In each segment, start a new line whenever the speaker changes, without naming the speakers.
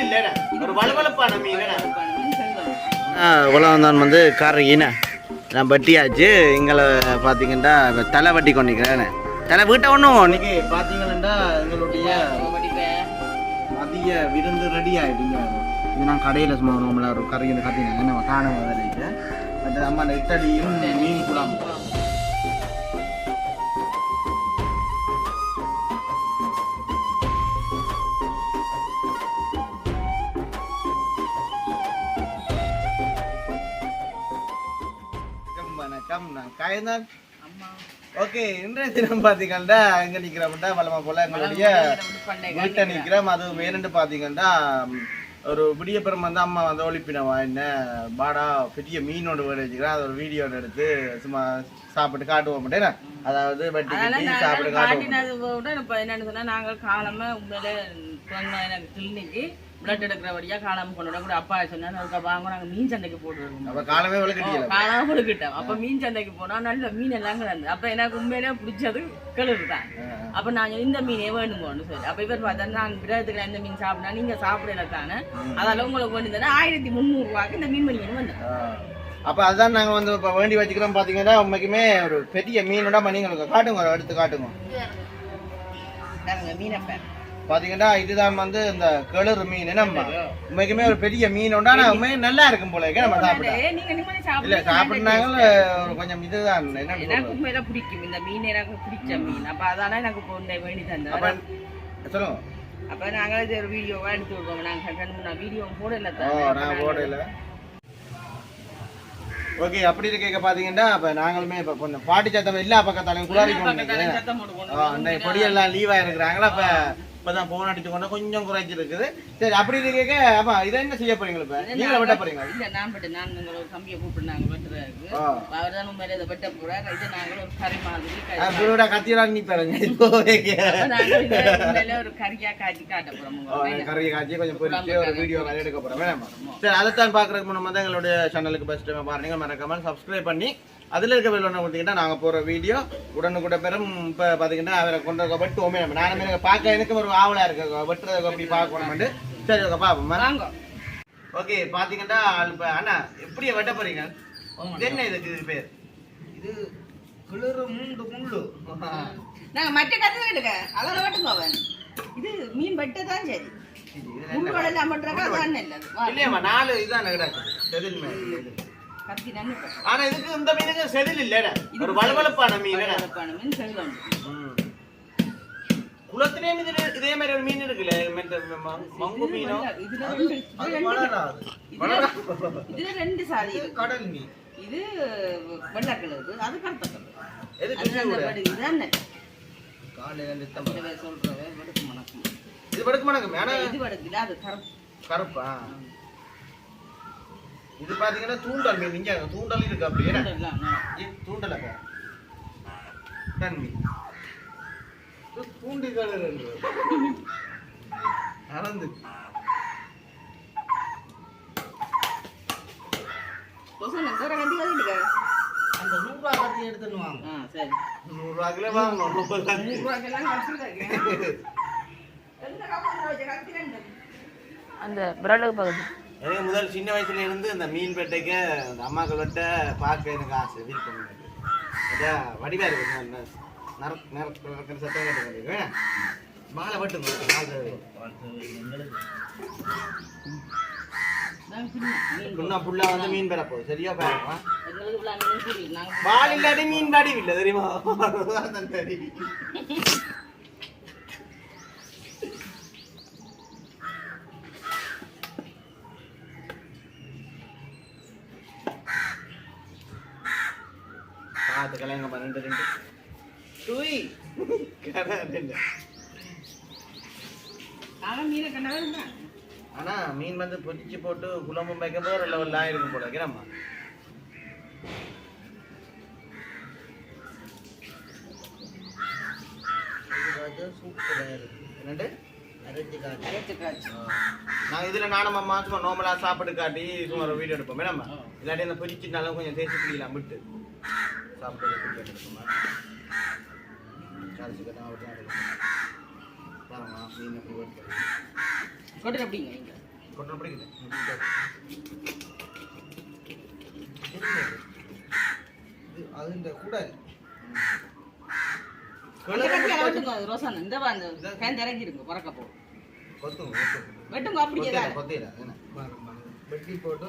செதில்
வந்து கார் ஈன நான் வட்டியாச்சு. எங்களை பார்த்தீங்கன்னா தலை வட்டி கொண்டிருக்கிறேன். தலை வீட்டை ஒன்றும் இன்னைக்கு பார்த்தீங்கன்னா எங்களுடைய மதிய விருந்து ரெடி ஆகிடுங்க இது நான் கடையில் சும்மா நார்மலாக ஒரு கறி இந்த கத்தினாங்க நம்ம காண முதலிட்டு அது அம்மா அந்த மீன் குழம்பு நான் காயந்தான் ஓகே இன்றைய தினம் பார்த்தீங்கன்னா எங்க நிக்கிறோம்னா வளமா போல எங்களுடைய வீட்டை நிக்கிறோம். அது வேணுண்டு பார்த்தீங்கன்னா ஒரு விடியப்புறம் வந்து அம்மா வந்து ஒளிப்பினவா என்ன பாடா பெரிய மீனோட வீடு வச்சுக்கிறேன். அது ஒரு வீடியோ எடுத்து சும்மா சாப்பிட்டு காட்டுவோம் மாட்டேன் அதாவது வட்டி கட்டி சாப்பிட்டு காட்டுவோம்.
என்னன்னு சொன்னா நாங்கள் காலமா உண்மையில பிறந்த எனக்கு கிளினிக்கு பிளட் எடுக்கிறபடியா காலாம கொண்டு விட கூட அப்பா சொன்னாரு அதுக்கு வாங்க நாங்க மீன் சந்தைக்கு போட்டுருவோம்
அப்ப காலமே
காலாம அப்ப? மீன் சந்தைக்கு போனா நல்ல மீன் எல்லாம் கிடந்து அப்ப எனக்கு உண்மையிலே பிடிச்சது கிளறு தான் அப்ப நான் இந்த மீனே வேணுமோன்னு சொல்லி. அப்ப இவர் பார்த்தா நான் விரதத்துக்கு இந்த மீன் சாப்பிட்டா நீங்க சாப்பிடல தானே அதால உங்களுக்கு வேண்டியதுன்னா ஆயிரத்தி முந்நூறு ரூபாய்க்கு இந்த மீன் வேணும் வந்தேன்
அப்ப அதான் நாங்க வந்து இப்ப வேண்டி வச்சுக்கிறோம் பாத்தீங்கன்னா உண்மைக்குமே ஒரு பெரிய மீனோட நீங்களுக்கு காட்டுங்க எடுத்து காட்டுங்க.
பாருங்க மீனப்ப
பாத்தீங்கன்னா இதுதான் வந்து இந்த கிளறு மீன். நம்ம உண்மைக்குமே ஒரு பெரிய மீனோட ஆனா உண்மையே நல்லா இருக்கும் போல நம்ம சாப்பிட இல்ல சாப்பிடுனாங்க ஒரு கொஞ்சம் இதுதான். என்ன
எனக்கு? உண்மையில பிடிக்கும். இந்த மீன் எனக்கு பிடிச்ச மீன். அப்ப அதான எனக்கு பொண்ணை வேண்டி
அப்ப
தந்தேன்
சொல்லுங்க.
அப்ப நாங்களே ஒரு வீடியோவா எடுத்து விடுவோம். நாங்க ரெண்டு மூணு வீடியோ போடல
நான் போடல. ஓகே அப்படி இருக்க பாத்தீங்கன்னா அப்ப நாங்களுமே இப்ப கொஞ்சம் பாட்டி சத்தம் எல்லா பக்கத்தாலையும் குளாரி கொண்டு பொடியெல்லாம் லீவா இருக்கிறாங்களா இப்பதான் போன் அடிச்சு கொண்டு கொஞ்சம் குறைஞ்சிருக்குது சரி அப்படி இருக்க அப்ப இதை என்ன செய்ய போறீங்க இப்ப? நீங்கள வெட்ட போறீங்க
இல்ல நான் பட்டு நான் ஒரு தம்பியை கூப்பிடுனாங்க வெட்டுறதுக்கு.
ஆ.
அவர் தான் உண்மையில இதை வெட்ட போறாரு. இது நாங்க ஒரு கறி மாதிரி
அப்படி கத்தியெல்லாம் நீ பாருங்க. இப்போ
இதை ஒரு கறியா காய்ச்சி காட்ட போறோம்.
கறியை காய்ச்சி கொஞ்சம் பொரிச்சு ஒரு வீடியோ மாதிரி எடுக்க போறோம். வேணாமா சரி அதைத்தான் பாக்குறதுக்கு முன்னாடி எங்களுடைய சேனலுக்கு ஃபர்ஸ்ட் பாருங்க. மறக்காம சப்ஸ்கிரைப் பண்ணி அதுல இருக்க பெல் ஒன்று கொடுத்தீங்கன்னா நாங்க போற வீடியோ உடனுக்குட பெறும். இப்ப பாத்தீங்கன்னா அவரை கொண்டு வந்து வெட்டுவோமே நம்ம. நானும் எனக்கு பார்க்க எனக்கு ஒரு ஆவலா இருக்கு. வெட்டுறதுக்கு அப்படி பார்க்கணும்னு சரி. ஓகே பாப்போம்
வாங்க.
ஓகே பாத்தீங்கன்னா இப்ப அண்ணா எப்படி வெட்ட போறீங்க? இது என்ன இதுக்கு இது பேர்? இது குளிரு முண்டு முள்ளு
நாங்க மற்ற கத்து எடுக்க அதோட வெட்டுங்க அவன். இது மீன் வெட்ட தான் சரி முள்ளோட எல்லாம் பண்றாங்க அதான் நல்லது. வா,
இல்லையம்மா நாலு இதான் கிடக்கு. மேல்
நன்னு
ஆனா இதுக்கு இந்த மீனுக்கு செதில் இல்லடா ஒரு வளவளப்பான மீன்
மீன் செல்வம்
குளத்திலே மீன் இது- மாதிரி ஒரு மீன் இருக்குல்ல மங்கு மீனோ?
இதுல ரெண்டு சாதி.
கடல் மீன்.
இது வெள்ளை கலரு. அது கருத்த கலர். இதுதான்
காலையில நித்தம்
இதுல சொல்றவ வெடுக்கு மணக்கும்
இது மாட்டேங்க ஆனா?
இது வடக்குல அது கருப்பு.
கருப்பா? இது பாத்தீங்கன்னா தூண்டல் மீன் இங்க தூண்டல் இருக்கு அப்படியே தூண்டல் அப்ப. தண்ணி இது தூண்டி கலர் அறந்து
பொசன தூர கட்டி வந்துடுங்க
அந்த நூறு ரூபா கட்டி எடுத்துன்னு வாங்க.
ஆ சரி.
நூறு ரூபாய்க்குள்ள வாங்கணும். முப்பது கட்டி.
நூறு ரூபாய்க்கெல்லாம் கட்டிருக்காங்க எந்த கப்பல் வச்ச கத்தி ரெண்டு அந்த விரலுக்கு பகுதி.
எனக்கு முதல் சின்ன வயசுல இருந்து இந்த மீன் பெட்டைக்கு அந்த அம்மாக்கள் வெட்ட பார்க்க எனக்கு ஆசை விருப்பம் எனக்கு வடிவா இருக்கு நரக்கிற சத்தம் கேட்டு மாலை
மீன்
இன்னும் புள்ளா வந்து மீன் பெற போகுது. சரியா பாருங்க. வால் இல்லாட்டி மீன் பாடி இல்லை தெரியுமா பார்த்து கல்யாணம் பன்னெண்டு ரெண்டு தூய் கடை ரெண்டு
நாங்க மீனை
வந்து பொரிச்சு போட்டு குழம்பும் வைக்க போற லெவல்லாம் இருக்கும் போல. இருக்கிறாம்மா சூப்பரா இருக்கு. என்னண்டு நான் இதுல நானும் அம்மா சும்மா நார்மலா சாப்பிட்டு காட்டி சும்மா ஒரு வீடியோ எடுப்போம். மேடம் இல்லாட்டி பொரிச்சுனாலும் கொஞ்சம் தேய்ச்சி பிடிக்கலாம் விட்டு. சாப்பிட்டு எடுப்போமா கடைசி கட்டம் அவர் தான் பாருங்க மீன் எப்படி
கொட்டு அப்படிங்க நீங்க
கொட்டை பிடிக்குது அதுன்ற கூட
அந்த கத்தியால வெட்டுங்க அது ரோசான? இந்த வா, அந்த கேன் இறங்கி இருக்கு பறக்க போ.
கொத்துங்க
வெட்டுங்க அப்படியே
கொத்தையில வெட்டி போட்டு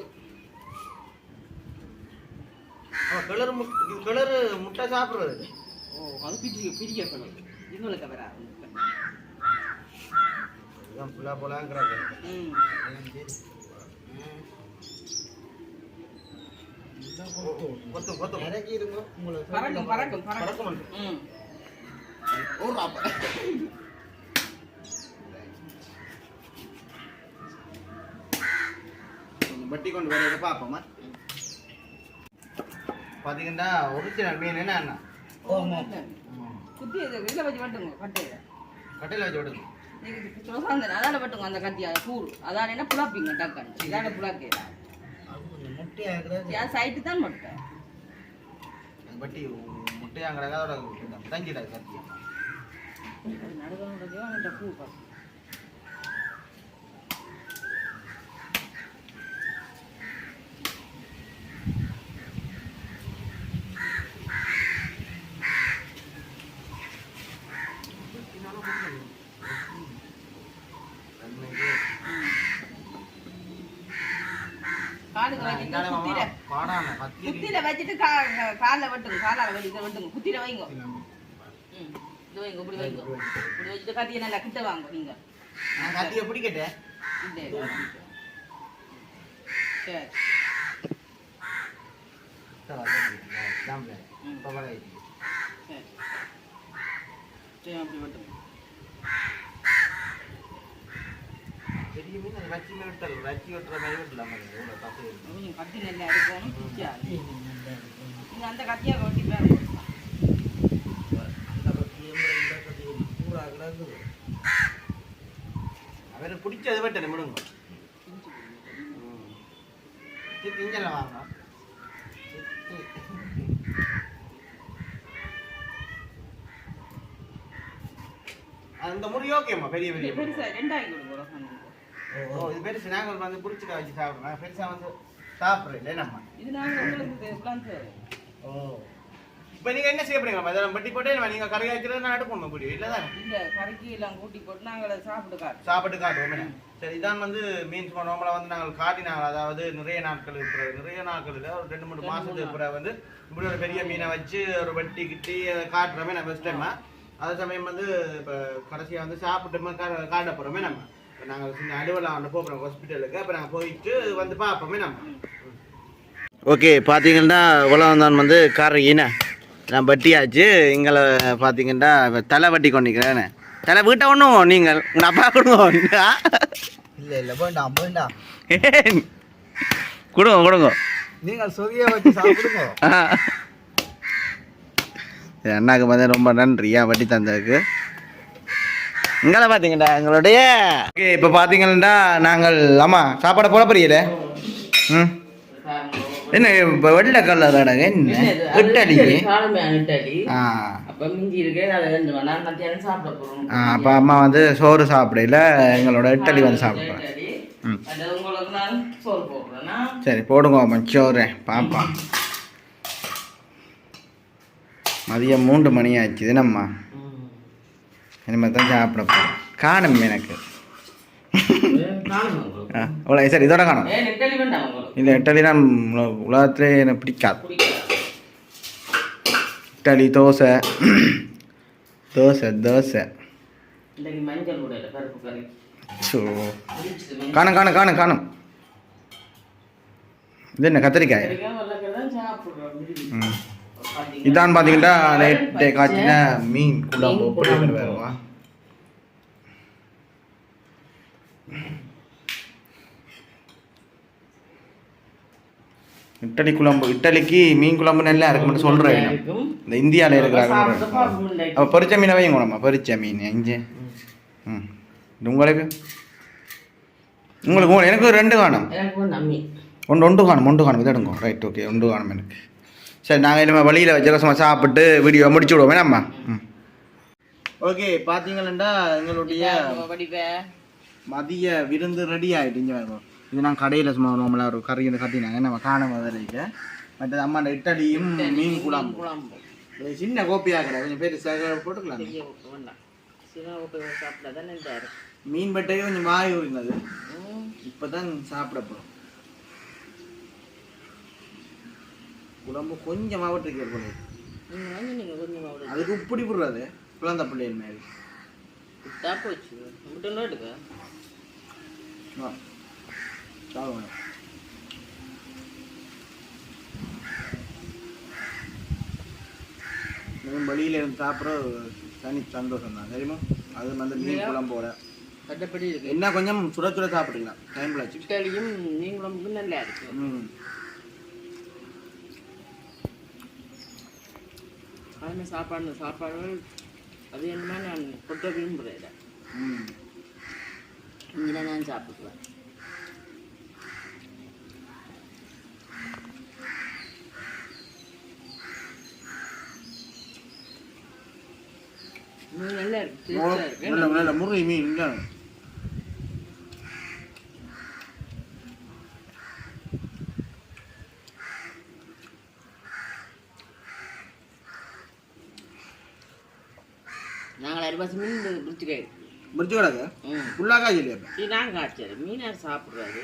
கிளறு முட்டை கிளறு முட்டை சாப்பிட்றது.
ஓ அது பிரிய பிரிய கணும் இன்னொரு வராது
இதுதான் புலா போலாங்கிறாங்க
ம்.
கொத்தும் கொத்தும் இறக்கி இருங்க உங்களுக்கு
பறக்கும் பறக்கும் பறக்கும். ம்.
வட்டி கொண்டு வர பார்ப்போமா? பார்த்தீங்கன்னா ஒரிஜினல் மீன் என்ன அண்ணா?
குத்தி இது இதில் வச்சு வெட்டுங்க கட்டையில.
கட்டையில் வச்சு விடுங்க
நீங்க ரோசாந்தன் அதால வெட்டுங்க அந்த கத்தியா கூறு. அதான என்ன புலாப்பிங்க டக்கன். இதான புலாக்கேதா ஏன் சைட்டு தான் மட்டும்
வட்டி முட்டையாங்கிறாங்க அதோட தங்கிடாது கத்தியா?
நடுவாங்க அந்த பூ பாரு. காலுக்கு வச்சுட்டு குத்திர வச்சுட்டு காலில் வெட்டுங்க காலால வெட்டி இதை வெட்டுங்க. குத்திர வைங்க. ம் இது வைங்க இப்படி வைங்க. இப்படி வச்சுட்டு கத்தியை நல்லா கிட்ட வாங்க நீங்க.
நான் கத்தியை பிடிக்கட்டேன்
சரி. சரி அப்படி வெட்டுங்க
பெரிய மீன் விட்டல் வச்சி வெட்டுற மாதிரி விட்டலாம் எவ்வளோ தப்பு இருக்கு.
கொஞ்சம் கத்தி நல்லா எடுக்கணும் பிடிச்சாது நீங்க அந்த கத்தியாக வெட்டி பாருங்க
அவருக்கு பிடிச்சது வெட்டனே முடுங்க திங்கல வாங்க அந்த முடி ஓகேம்மா பெரிய பெரிய.
பெருசா கொடுங்க ரோசான்
ஓ இது பெருசு நாங்கள் வந்து பிடிச்சிக்க வச்சு சாப்பிடுறோம் பெருசா வந்து சாப்பிட்றேன் நம்ம
இது நாங்கள் உங்களுக்கு
ஓ. இப்போ நீங்கள் என்ன செய்ய போறீங்க வெட்டி போட்டு நம்ம நீங்கள் கறி வைக்கிறது நான் எடுக்கணும் முடியும் இல்லை தானே?
இந்த கறிக்கு எல்லாம் கூட்டி போட்டு நாங்கள் சாப்பிட்டு காட்டு
சாப்பிட்டு காட்டுவோம்? சரி இதான் வந்து மீன்ஸ் நார்மலாக வந்து நாங்கள் காட்டினாங்க அதாவது நிறைய நாட்கள் இருக்கிற நிறைய நாட்கள் இல்லை ஒரு ரெண்டு மூணு மாசத்துக்கு பிறகு வந்து இப்படி ஒரு பெரிய மீனை வச்சு ஒரு வெட்டி கிட்டி அதை காட்டுறோமே நம்ம ஃபஸ்ட் டைமா அதே சமயம் வந்து இப்போ கடைசியாக வந்து சாப்பிட்டு காட்ட போகிறோமே நம்ம நாங்கள் சின்ன அலுவலாம் வந்து போகிறோம் ஹாஸ்பிட்டலுக்கு அப்போ நாங்கள் போயிட்டு வந்து பார்ப்போமே. நம்ம ஓகே பார்த்தீங்கன்னா உலகம் வந்து கார் ஈன நான் வட்டியாச்சு. எங்களை பார்த்தீங்கன்னா தலை வட்டி கொண்டிருக்கிறேன் தலை வீட்டை ஒன்றும் நீங்கள்? உங்கள் அப்பா கொடுங்க
இல்ல இல்ல வேண்டாம் வேண்டாம்.
கொடுங்க கொடுங்க.
நீங்கள் சொதிய வச்சு சாப்பிடுங்க.
அண்ணாக்கு வந்து ரொம்ப நன்றி. ஏன் வட்டி தந்ததுக்கு. இங்கே பார்த்தீங்கடா எங்களுடைய ஓகே இப்போ பார்த்தீங்கன்னா நாங்கள் ஆமாம் சாப்பாடை போட புரியல ம். என்ன இப்போ வெள்ளை கலர் என்ன? இட்டலி ஆ.
அப்ப
அம்மா வந்து சோறு சாப்பிடல எங்களோட இட்டலி வந்து சாப்பிட்றேன். ம். சரி போடுங்க அம்மா சோறு பாப்பா. மதியம் மூன்று மணி ஆச்சு என்னம்மா? இனிமேல் தான் சாப்பிட போகிறோம் காணும் எனக்கு. அவ்வளோ சரி இதோட காணும். இல்லை இட்டலி தான் உலகத்திலே எனக்கு பிடிக்காது. இட்டலி தோசை. தோசை தோசை. காணும் காணும் காணும் காணும். இது என்ன கத்திரிக்காய்? இதான் பார்த்தீங்கன்னா நைட்டு காய்ச்சின மீன் குழம்பு. வருவா இட்டலி குழம்பு இட்டலிக்கு மீன் குழம்பு நல்லா இருக்கும்னு சொல்கிறேன். இந்த இந்தியாவில் இருக்கிறாங்க பொரிச்ச மீனை வைங்க நம்ம பொரிச்ச மீன் இங்கே ம். இது உங்களுக்கு? உங்களுக்கு எனக்கு ரெண்டு காணும். ஒன்று ஒன்று காணும் ஒன்று காணும். இதடுங்க ரைட் ஓகே ஒன்று காணும் எனக்கு. சரி நாங்கள் இனிமேல் வழியில் வச்சு சும்மா சாப்பிட்டு வீடியோ முடிச்சு விடுவோமே. நம்ம ம். ஓகே பார்த்தீங்கன்னா எங்களுடைய மதிய விருந்து ரெடி ஆகிட்டுங்க இது நான் கடையில் சும்மா நார்மலாக ஒரு கறி இந்த கட்டினாங்க. நம்ம காண முதலிக்க மற்றது அம்மா இந்த இட்டலியும் மீன் குழம்பு. சின்ன கோப்பியாக கிடையாது கொஞ்சம் பேர் போட்டுக்கலாம். மீன் பட்டையும் கொஞ்சம் வாய் உரிந்தது. இப்போ தான் சாப்பிட போகிறோம் குழம்பு கொஞ்சம் மாவட்டுக்கு போல
வந்து
அதுக்கு உப்பிடி விடுறது குழந்தை பிள்ளைகள் மாதிரி
போச்சு விட்டு எடுக்க
ஆ சாப்பிடுங்க இன்னும் வெளியில இருந்து சாப்பிட்ற தனி சந்தோஷம் தான் தெரியுமா அது வந்து மீன் குழம்போட
கட்டப்படி இருக்கு
என்ன கொஞ்சம் சுட சுட சாப்பிட்டுக்கலாம். டைம்ல வச்சு
இட்டாலியும் மீன் குழம்புக்கும் நல்லா இருக்கு.
ம்.
காலையில் சாப்பாடு சாப்பாடு அது என்னமா நான் கொட்ட விரும்புகிறேன் இங்கே நான் சாப்பிடுவேன் நல்லா இருக்கு
முருகை மீன்
நாங்கள் அரிவாசி மீன் பிடிச்சிக்க
முடிச்சு கிடக்கு ஃபுல்லாக இல்லையா இப்போ
சரி நாங்கள் காய்ச்சது மீன் யார் சாப்பிட்றாரு.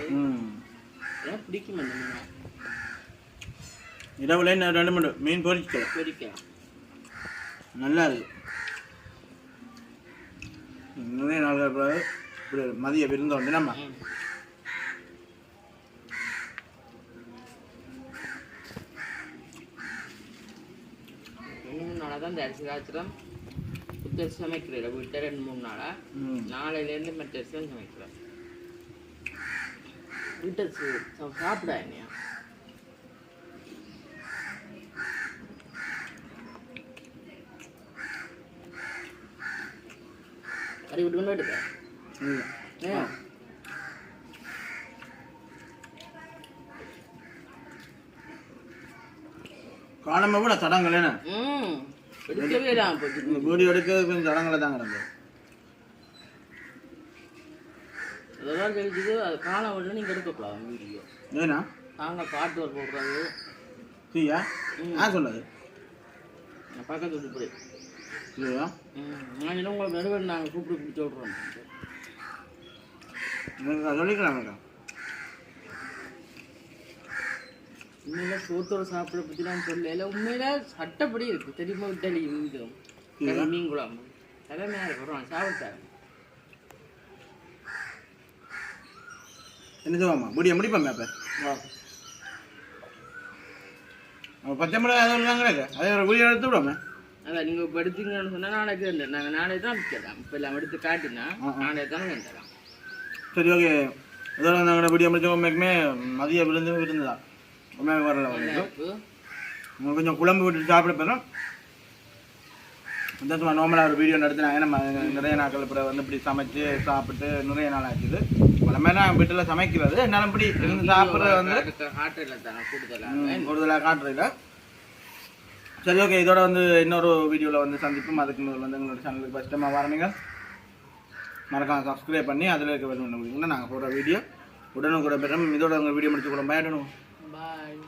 ஏன் பிடிக்கும் அந்த மீனை?
இரவுல இன்னும் ரெண்டு மணி மீன் பொரிச்சு
பொரிக்கலாம்
நல்லா இருக்கு. நாள் பிறகு இப்படி மதிய விருந்தோண்டு நம்ம.
ம். ரெண்டு மூணு நாளாக தான் இந்த அரிசி காய்ச்சிடும் புத்தரிசி சமைக்கிறேன் வீட்டை ரெண்டு மூணு நாளாக
ம்.
நாளையிலேருந்து அரிசி தான் சமைக்கிறேன் வீட்டரிசி சாப்பிடா என்னையா? கறி விட்டு கொண்டு எடுக்க
இல்லை
ஏன்?
காலமே கூட தடங்கள் என்ன?
எடுக்கவே போச்சு
இந்த வீடியோ எடுக்க கொஞ்சம் தடங்களை தாங்க நம்ம
அதெல்லாம் தெரிஞ்சது. அது காண விட நீங்கள் எடுக்கக்கூடாது வீடியோ.
ஏன்னா
நாங்கள் பாட்டு ஒரு போடுறது
சரியா ஆ சொன்னது
நான் பக்கத்து வீட்டு போய்.
சரியா
ம். நான் என்ன உங்களுக்கு நடுவர் நாங்கள் கூப்பிட்டு பிடிச்சி விட்றோம்.
எனக்கு சொல்லிக்கலாம்
உண்மையில சோத்தோட சாப்பிட பற்றி நான் சொல்லல. உண்மையில சட்டப்படி இருக்கு. தெரியுமா இட்டலி கறி மீன் குழம்பு. தலைமையாக இருக்கு வரும் சாப்பிட்டாரு
என்ன சொல்லுவாமா முடிய முடிப்போம் அப்போ? பச்சை மிளகாய் அதை எல்லாம் கிடக்கு. அதே ஒரு வீடியோ எடுத்து விடுவோமே
அதான் நீங்கள் இப்போ எடுத்தீங்கன்னு சொன்னால் நாளைக்கு இல்லை நாங்கள் நாளைக்கு தான் விற்கலாம். இப்போ எல்லாம் எடுத்து காட்டினா. நாளைக்கு தானே வேண்டலாம்
சரி ஓகே. இதோட நாங்கள் வீடியோ முடிச்ச உண்மைக்குமே மதிய விருந்து விருந்து தான் உண்மையாக வரல உங்களுக்கு. கொஞ்சம் குழம்பு விட்டு சாப்பிட போகிறோம் சும்மா நார்மலாக ஒரு வீடியோ நடத்தினாங்க நம்ம நிறைய நாட்கள் அப்புறம் வந்து இப்படி சமைச்சு சாப்பிட்டு நிறைய நாள் ஆச்சுது. பழமே நான் வீட்டில் சமைக்கிறது. என்னால் இப்படி இருந்து சாப்பிட்றது வந்து
கூடுதலாக
கூடுதலாக காட்டுறதில்ல சரி ஓகே இதோட வந்து இன்னொரு வீடியோவில் வந்து சந்திப்போம். அதுக்கு முதல்ல வந்து எங்களோட சேனலுக்கு ஃபஸ்ட் டைமாக வரணுங்க. மறக்காம சப்ஸ்கிரைப் பண்ணி அதில் இருக்க வேணும் நாங்கள் போடுற வீடியோ உடனுக்குடன் பெறும் இதோட உங்கள் வீடியோ முடிச்சு கூட பயடணும்
பாய்